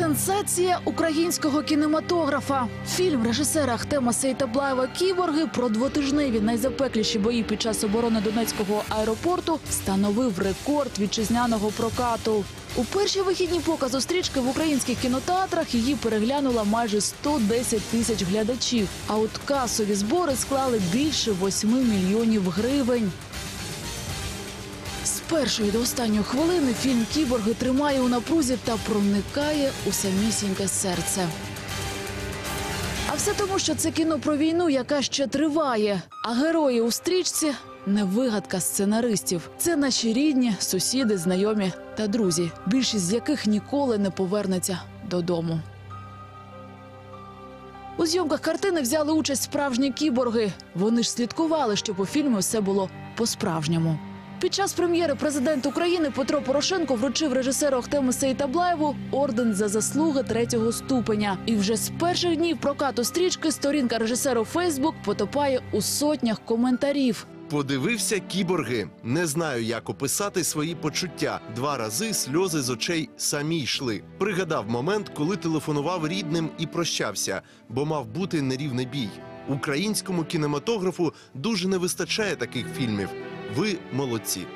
Сенсація українського кінематографа. Фільм режисера Ахтема Сейтаблаєва Кіборги про двотижневі найзапекліші бої під час оборони Донецького аеропорту встановив рекорд вітчизняного прокату. У перші вихідні показу стрічки в українських кінотеатрах її переглянуло майже 110 тисяч глядачів. А от касові збори склали більше 8 мільйонів гривень. З першої до останньої хвилини фільм Кіборги тримає у напрузі та проникає у самісіньке серце. А все тому, що це кіно про війну, яка ще триває. А герої у стрічці не вигадка сценаристів. Це наші рідні, сусіди, знайомі та друзі, більшість з яких ніколи не повернеться додому. У зйомках картини взяли участь справжні кіборги. Вони ж слідкували, щоб у фільмі все було по-справжньому. Під час прем'єри президент України Петро Порошенко вручив режисеру Ахтему Сейтаблаєву орден за заслуги третього ступеня. І вже з перших днів прокату стрічки сторінка режисера у Фейсбук потопає у сотнях коментарів. Подивився кіборги. Не знаю, як описати свої почуття. Два рази сльози з очей самі йшли. Пригадав момент, коли телефонував рідним і прощався, бо мав бути нерівний бій. Українському кінематографу дуже не вистачає таких фільмів. Ви молодці.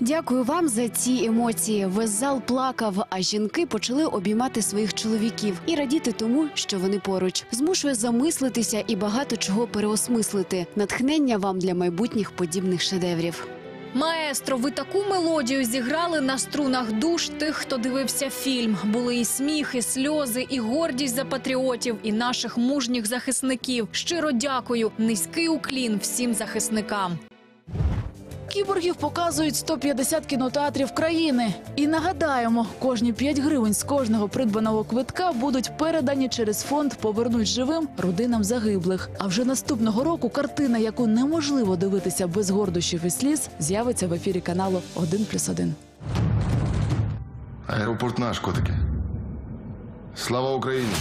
Дякую вам за ці емоції. Весь зал плакав, а жінки почали обіймати своїх чоловіків і радіти тому, що вони поруч. Змушує замислитися і багато чого переосмислити. Натхнення вам для майбутніх подібних шедеврів. Маестро, ви таку мелодію зіграли на струнах душ тих, хто дивився фільм. Були і сміх, і сльози, і гордість за патріотів, і наших мужніх захисників. Щиро дякую. Низький уклін всім захисникам. Кіборгів показують 150 кінотеатрів країни. І нагадаємо, кожні 5 гривень з кожного придбаного квитка будуть передані через фонд Повернуть живим родинам загиблих. А вже наступного року картина, яку неможливо дивитися без гордощів і сліз, з'явиться в ефірі каналу 1+,1. Аеропорт наш, котики. Слава Україні!